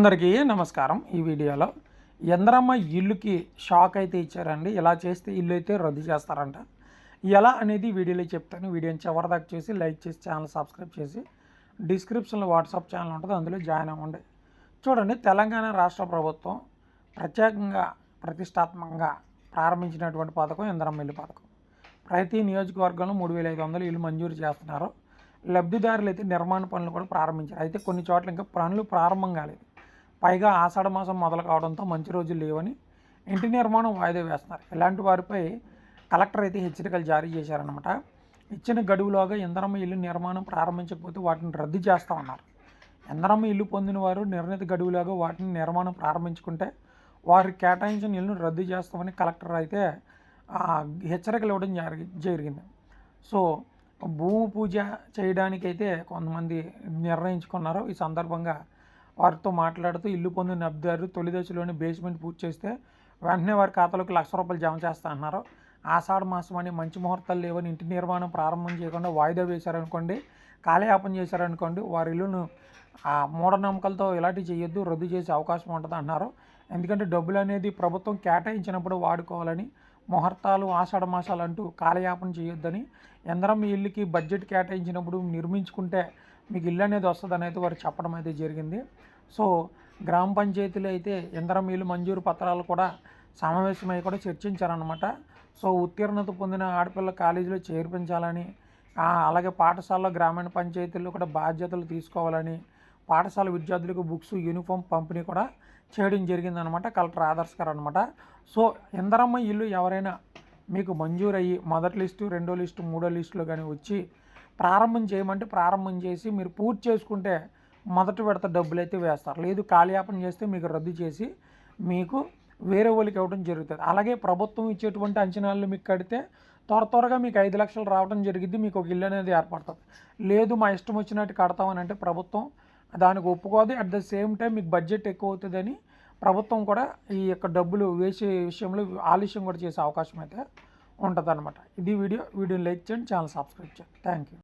అందరికీ నమస్కారం. ఈ వీడియోలో ఎందరమ్మ ఇల్లుకి షాక్ అయితే ఇచ్చారండి. ఇలా చేస్తే ఇల్లు అయితే రద్దు చేస్తారంట. ఎలా అనేది వీడియోలో చెప్తాను. వీడియోని చివరిదాకా చూసి లైక్ చేసి ఛానల్ సబ్స్క్రైబ్ చేసి డిస్క్రిప్షన్లో వాట్సాప్ ఛానల్ ఉంటుంది. అందులో జాయిన్ అవ్వండి. చూడండి తెలంగాణ రాష్ట్ర ప్రభుత్వం ప్రత్యేకంగా ప్రతిష్టాత్మకంగా ప్రారంభించినటువంటి పథకం ఎందరమ్మ ఇల్లు పథకం. ప్రతి నియోజకవర్గంలో మూడు వేల ఐదు వందలు ఇల్లు మంజూరు చేస్తున్నారు. లబ్ధిదారులు అయితే నిర్మాణ పనులు కూడా ప్రారంభించారు. అయితే కొన్ని చోట్ల ఇంకా పనులు ప్రారంభం కాలేదు. పైగా ఆషాఢ మాసం మొదలు కావడంతో మంచి రోజులు లేవని ఇంటి నిర్మాణం వాయిదా వేస్తున్నారు. ఇలాంటి వారిపై కలెక్టర్ అయితే హెచ్చరికలు జారీ చేశారనమాట ఇచ్చిన గడువులోగా ఇందరమ్మ ఇల్లు నిర్మాణం ప్రారంభించకపోతే వాటిని రద్దు చేస్తామన్నారు ఇందరమ్మ ఇల్లు పొందిన వారు నిర్ణీత గడువులాగా వాటిని నిర్మాణం ప్రారంభించుకుంటే వారికి కేటాయించిన ఇల్లును రద్దు చేస్తామని కలెక్టర్ అయితే హెచ్చరికలు ఇవ్వడం జరిగి జరిగింది. సో భూమి పూజ చేయడానికైతే కొంతమంది నిర్ణయించుకున్నారు. ఈ సందర్భంగా వారితో మాట్లాడుతూ ఇల్లు పొందిన లబ్ధిదారు తొలి దశలోని బేస్మెంట్ పూర్తి చేస్తే వెంటనే వారి ఖాతాలోకి లక్ష రూపాయలు జమ చేస్తా అన్నారు. ఆషాఢ మాసం అని మంచి ముహూర్తాలు లేవని ఇంటి నిర్మాణం ప్రారంభం చేయకుండా వాయిదా వేశారనుకోండి కాలయాపన చేశారనుకోండి వారి ఇల్లును ఆ మూఢనమ్మకాలతో ఇలాంటివి చేయొద్దు రద్దు చేసే అవకాశం ఉంటుంది అన్నారు. ఎందుకంటే డబ్బులు అనేది ప్రభుత్వం కేటాయించినప్పుడు వాడుకోవాలని ముహూర్తాలు ఆషాఢ మాసాలు అంటూ కాలయాపన చేయొద్దని ఎందరం మీ ఇల్లుకి బడ్జెట్ కేటాయించినప్పుడు నిర్మించుకుంటే మీకు ఇల్లు అనేది వస్తుందని అయితే వారు చెప్పడం అయితే జరిగింది. సో గ్రామ పంచాయతీలు అయితే ఇంద్రమీలు ఇల్లు మంజూరు పత్రాలు కూడా సమావేశమై కూడా చర్చించారనమాట సో ఉత్తీర్ణత పొందిన ఆడపిల్ల కాలేజీలో చేర్పించాలని అలాగే పాఠశాలలో గ్రామీణ పంచాయతీల్లో కూడా బాధ్యతలు తీసుకోవాలని పాఠశాల విద్యార్థులకు బుక్స్ యూనిఫామ్ పంపిణీ కూడా చేయడం జరిగిందనమాట కలెక్టర్ ఆదర్శ్ గారు అనమాట సో ఇందరమ్మ ఇల్లు ఎవరైనా మీకు మంజూరయ్యి మొదటి లిస్టు రెండో లిస్టు మూడో లిస్టులో కానీ వచ్చి ప్రారంభం చేయమంటే ప్రారంభం చేసి మీరు పూర్తి చేసుకుంటే మొదటి విడత డబ్బులు అయితే వేస్తారు. లేదు కాలయాపన చేస్తే మీకు రద్దు చేసి మీకు వేరే వాళ్ళకి ఇవ్వడం జరుగుతుంది. అలాగే ప్రభుత్వం ఇచ్చేటువంటి అంచనాలు మీకు కడితే త్వర త్వరగా మీకు ఐదు లక్షలు రావడం జరిగింది మీకు ఒక ఇల్లు అనేది ఏర్పడుతుంది. లేదు మా ఇష్టం వచ్చినట్టు కడతామని అంటే ప్రభుత్వం దానికి ఒప్పుకోదు. అట్ ద సేమ్ టైం మీకు బడ్జెట్ ఎక్కువ అవుతుందని ప్రభుత్వం కూడా ఈ యొక్క డబ్బులు వేసే విషయంలో ఆలస్యం కూడా చేసే అవకాశం అయితే ఉంటుంది ఇది వీడియో. వీడియోని లైక్ చేయండి ఛానల్ సబ్స్క్రైబ్ చేయండి. Thank you.